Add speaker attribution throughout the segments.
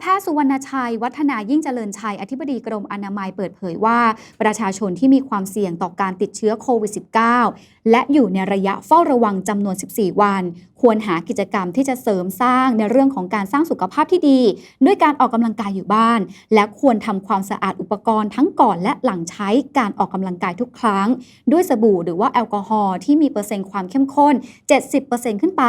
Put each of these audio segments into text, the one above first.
Speaker 1: แพทย์สุวรรณชัย วัฒนายิ่งเจริญชัย อธิบดีกรมอนามัยเปิดเผยว่า ประชาชนที่มีความเสี่ยงต่อการติดเชื้อโควิด -19 และอยู่ในระยะเฝ้าระวังจำนวน 14 วันควรหากิจกรรมที่จะเสริมสร้างในเรื่องของการสร้างสุขภาพที่ดี ด้วยการออกกำลังกายอยู่บ้าน และควรทำความสะอาดอุปกรณ์ทั้งก่อนและหลังใช้การออกกำลังกายทุกครั้ง ด้วยสบู่หรือว่าแอลกอฮอล์ที่มีเปอร์เซ็นต์ความเข้มข้น 70%ขึ้นไป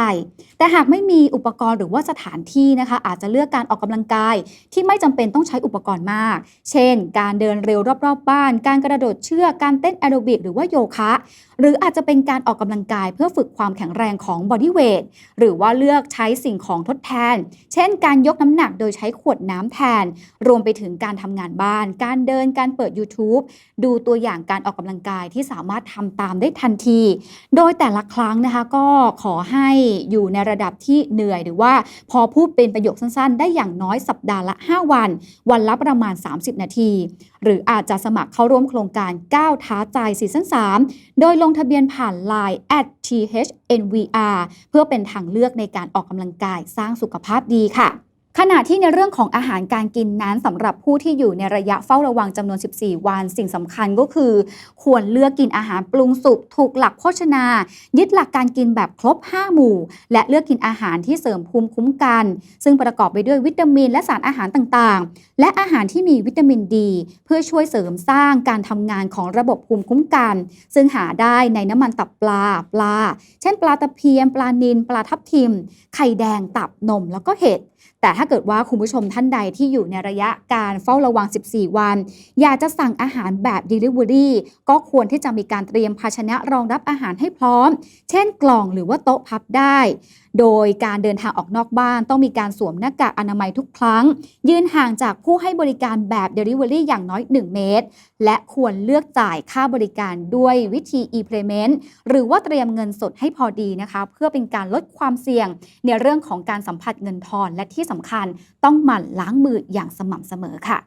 Speaker 1: แต่หากไม่มีอุปกรณ์หรือว่าสถานที่นะคะ อาจจะเลือกการออกกำลังกาย ที่ไม่จำเป็นต้องใช้อุปกรณ์มาก เช่น การเดินเร็วรอบๆบบ้าน การกระโดดเชือกการเต้นแอโรบิกหรือว่าโยคะ หรืออาจจะเป็นการออกกำลังกายเพื่อฝึกความแข็งแรงของบอดี้เวทหรือว่าเลือกใช้สิ่งของทดแทน เช่น การยกน้ำหนักโดยใช้ขวดน้ำแทน รวมไปถึงการทำงานบ้าน การเดินการเปิด YouTube ดูตัวอย่างการออกกำลังกายที่สามารถทำตามได้ทันที โดยแต่ละครั้งนะคะก็ขอให้อยู่ในระดับที่เหนื่อย หรือว่าพอพูดเป็นประโยคสั้นๆ ได้อย่างน้อยสัปดาห์ละ 5 วัน วันละประมาณ 30 นาทีหรืออาจจะสมัครเข้าร่วมโครงการก้าวท้าใจซีซั่น3 โดยลงทะเบียนผ่าน Line at thnvr เพื่อเป็นทางเลือกในการออกกำลังกายสร้างสุขภาพดีค่ะ ขณะที่ในเรื่องของอาหารการกินนั้นสำหรับผู้ที่อยู่ในระยะเฝ้าระวังจำนวน 14 วัน สิ่งสำคัญก็คือ ควรเลือกกินอาหารปรุงสุกถูกหลักโภชนา ยึดหลักการกินแบบครบ 5 หมู่ และเลือกกินอาหารที่เสริมภูมิคุ้มกัน ซึ่งประกอบไปด้วยวิตามินและสารอาหารต่างๆ และอาหารที่มีวิตามินดี เพื่อช่วยเสริมสร้างการทำงานของระบบภูมิคุ้มกัน ซึ่งหาได้ในน้ำมันตับปลาปลา เช่น ปลาตะเพียนปลานิลปลาทับทิม ไข่แดงตับนมแล้วก็เห็ดแต่ถ้าเกิดว่าคุณผู้ชมท่านใดที่อยู่ในระยะการเฝ้าระวัง 14 วัน อยากจะสั่งอาหารแบบ Delivery ก็ควรที่จะมีการเตรียมภาชนะรองรับอาหารให้พร้อม เช่นกล่องหรือว่าโต๊ะพับได้ โดยการเดินทางออกนอกบ้าน ต้องมีการสวมหน้ากากอนามัยทุกครั้ง ยืนห่างจากผู้ให้บริการแบบ Delivery อย่างน้อย 1 เมตร และควรเลือกจ่ายค่าบริการด้วยวิธี e-payment หรือว่าเตรียมเงินสดให้พอดีนะคะ เพื่อเป็นการลดความเสี่ยงในเรื่องของการสัมผัสเงินทอนและที่ที่สำคัญต้องหมั่นล้างมืออย่างสม่ำเสมอค่ะ